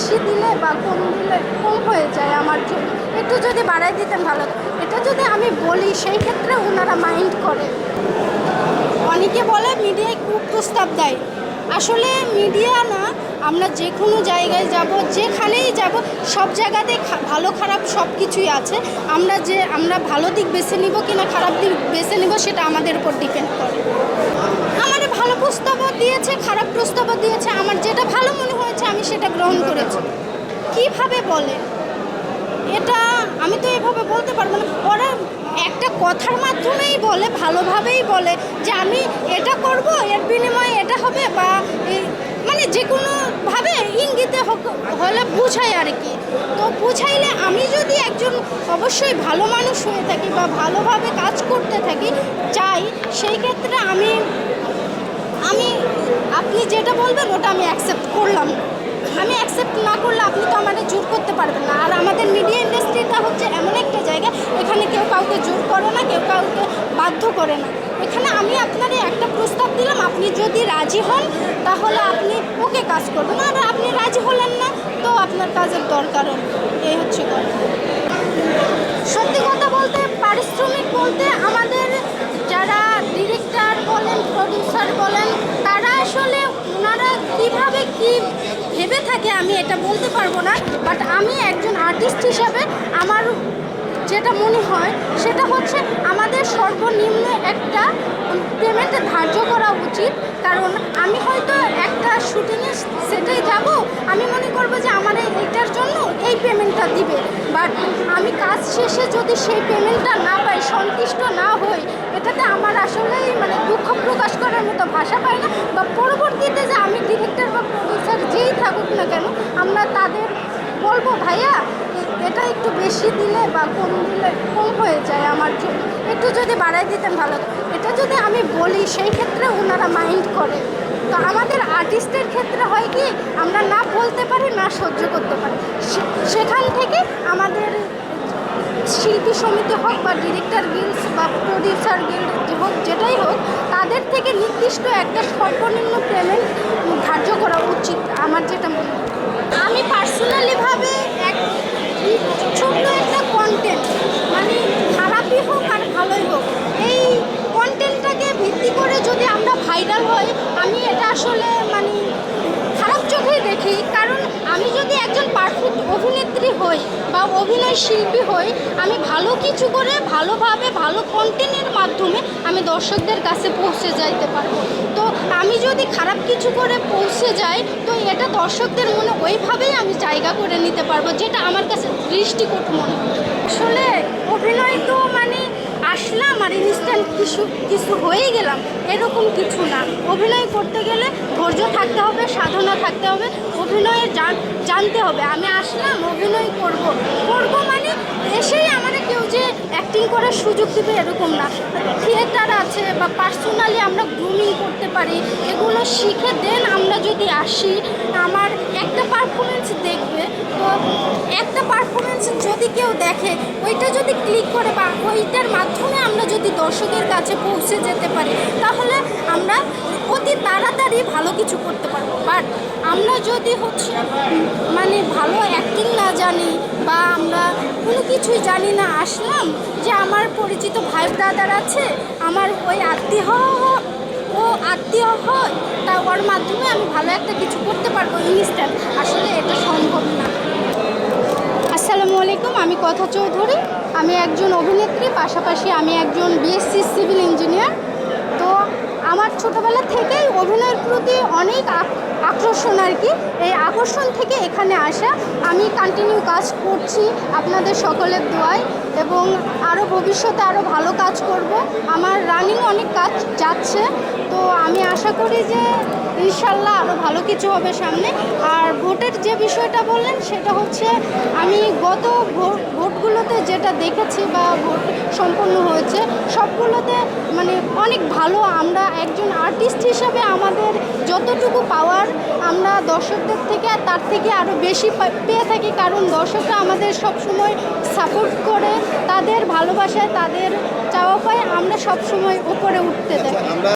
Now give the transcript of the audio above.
বেশি দিলে বা কম দিলে কম হয়ে যায় আমার জন্য। একটু যদি বাড়াই দিতেন ভালো। এটা যদি আমি বলি, সেই ক্ষেত্রে ওনারা মাইন্ড করে। অনেকে বলে, মিডিয়ায় খুব প্রস্তাব দেয়। আসলে মিডিয়া না, আমরা যে কোনো জায়গায় যাব, যেখানেই যাব, সব জায়গাতে ভালো খারাপ সব কিছুই আছে। আমরা যে, আমরা ভালো দিক বেছে নিব কিনা, খারাপ দিক বেছে নিব, সেটা আমাদের উপর ডিপেন্ড করে। আমার ভালো প্রস্তাবও দিয়েছে, খারাপ প্রস্তাবও দিয়েছে। আমার যেটা ভালো মনে হয়েছে, আমি সেটা গ্রহণ করেছি। কীভাবে বলে? এটা আমি তো এভাবে বলতে পারব না। ওরা একটা কথার মাধ্যমেই বলে, ভালোভাবেই বলে যে আমি এটা করব, এর বিনিময়ে এটা হবে বা মানে যে কোনোভাবে ইঙ্গিতে হোক, হলে বুঝাই আর কি। তো বুঝাইলে আমি যদি একজন অবশ্যই ভালো মানুষ হয়ে থাকি বা ভালোভাবে কাজ করতে থাকি, চাই, সেই ক্ষেত্রে আমি আমি, আপনি যেটা বলবেন ওটা আমি অ্যাকসেপ্ট করলাম। না আমি অ্যাকসেপ্ট না করলে আপনি তো আমাদের জোর করতে পারবেন না। আর আমাদের মিডিয়া ইন্ডাস্ট্রিটা হচ্ছে এমন একটা জায়গা, এখানে কেউ কাউকে জোর করে না, কেউ কাউকে বাধ্য করে না। এখানে আমি আপনার একটা প্রস্তাব দিলাম, আপনি যদি রাজি হন, তাহলে আপনি ওকে কাজ করবেন। আর আপনি রাজি হলেন না, তো আপনার কাজের দরকারও নেই। এই হচ্ছে কথা। সত্যি কথা বলতে, পারিশ্রমিক বলতে আমাদের যারা ডিরেক্টর বলেন প্রডিউসার বলেন তারা আসলে ওনারা কীভাবে কি ভেবে এটা বলতে পারব না বাট আমি একজন আর্টিস্ট হিসাবে আমার যেটা মনে হয়, সেটা হচ্ছে আমাদের সর্বনিম্ন একটা পেমেন্ট ধার্য করা উচিত। কারণ আমি হয়তো একটা শুটিংয়ে সেটাই যাব, আমি মনে করব যে আমার এইটার জন্য এই পেমেন্টটা দিবে। বাট আমি কাজ শেষে যদি সেই পেমেন্টটা না পাই, সন্তুষ্ট না হই, এটাতে আমার আসলেই মানে দুঃখ প্রকাশ করার মতো ভাষা পাই না। বা পরবর্তীতে যে আমি ডিরেক্টর বা প্রডিউসার যেই থাকুক না কেন আমরা তাদের বলব ভাইয়া এ- এটা একটু বেশি দিলে বা কম দিলে কম হয়ে যায় আমার জন্য। একটু যদি বাড়াই দিতেন ভালো। এটা যদি আমি বলি, সেই ক্ষেত্রে ওনারা মাইন্ড করে। তো আমাদের আর্টিস্টের ক্ষেত্রে হয় কি, আমরা না বলতে পারি, না সহ্য করতে পারি। সেখান থেকে আমাদের শিল্পী সমিতি হোক বা ডিরেক্টর গিল্ডস বা প্রডিউসার গিল্ড হোক, যেটাই হোক, তাদের থেকে নির্দিষ্ট একটা সর্বনিম্ন পেমেন্ট ধার্য করা উচিত আমার যেটা মনে হয় আমি পার্সোনালিভাবে এক ছোট্ট একটা কন্টেন্ট মানে খারাপই হোক আর ভালোই হোক এই কন্টেন্টটাকে ভিত্তি করে যদি আমরা ভাইরাল হই আমি এটা আসলে মানে খারাপ চোখেই দেখি। কারণ আমি যদি একজন পারফেক্ট অভিনেত্রী হই বা অভিনয় শিল্পী হই, আমি ভালো কিছু করে ভালোভাবে ভালো কন্টেন্টের মাধ্যমে আমি দর্শকদের কাছে পৌঁছে যাইতে পারব। তো আমি যদি খারাপ কিছু করে পৌঁছে যাই, তো এটা দর্শকদের মনে ওইভাবেই আমি জায়গা করে নিতে পারব, যেটা আমার কাছে দৃষ্টিকট মনে হয়। আসলে আসলাম আর ইনস্ট্যান্ট কিছু কিছু হয়েই গেলাম। এরকম কিছু না। অভিনয় করতে গেলে ধৈর্য থাকতে হবে, সাধনা থাকতে হবে, অভিনয়ে জান- জানতে হবে। আমি আসলাম, অভিনয় করব। করব মানে এসেই আমার কেউ যে অ্যাক্টিং করার সুযোগ দেবে এরকম না। থিয়েটার আছে বা পার্সোনালি আমরা গ্রুমিং করতে পারি, এগুলো শিখে দেন আমরা যদি আসি, আমার একটা পারফরমেন্স দেখবে, তো একটা পারফরমেন্স কেউ দেখে, ওইটা যদি ক্লিক করে বা ওইটার মাধ্যমে আমরা যদি দর্শকের কাছে পৌঁছে যেতে পারি, তাহলে আমরা অতি তাড়াতাড়ি ভালো কিছু করতে পারব। বাট আমরা যদি হচ্ছে মানে ভালো অ্যাক্টিং না জানি বা আমরা কোনো কিছুই জানি না, আসলাম যে আমার পরিচিত ভাই দাদার আছে, আমার ওই আত্মীয় ও আত্মীয় হয়, তা ওর মাধ্যমে আমি ভালো একটা কিছু করতে পারব ইনস্ট্যান্ট আসলে এটা সম্ভব না আসসালামু আলাইকুম আমি কথা চৌধুরী, আমি একজন অভিনেত্রী, পাশাপাশি আমি একজন বিএসসি সিভিল ইঞ্জিনিয়ার তো আমার ছোটোবেলা থেকেই অভিনয়ের প্রতি অনেক আকর্ষণ আর কি। এই আকর্ষণ থেকে এখানে আসা। আমি কন্টিনিউ কাজ করছি আপনাদের সকলের দোয়ায় এবং আরও ভবিষ্যতে আরও ভালো কাজ করব। আমার রানিং অনেক কাজ যাচ্ছে। তো আমি আশা করি যে ইনশাল্লাহ আরও ভালো কিছু হবে সামনে। আর ভোটের যে বিষয়টা বললেন, সেটা হচ্ছে আমি গত ভোট, ভোটগুলোতে যেটা দেখেছি বা ভোট সম্পন্ন হয়েছে, সবগুলোতে মানে অনেক ভালো। আমরা একজন আর্টিস্ট হিসাবে আমাদের যতটুকু পাওয়ার আমরা দর্শকদের থেকে, তার থেকে আরও বেশি পেয়ে থাকি। কারণ দর্শকরা আমাদের সব সময় সাপোর্ট করে, তাদের ভালোবাসায়, তাদের চাওয়া পায়, আমরা সব সময় উপরে উঠতে থাকি। আমরা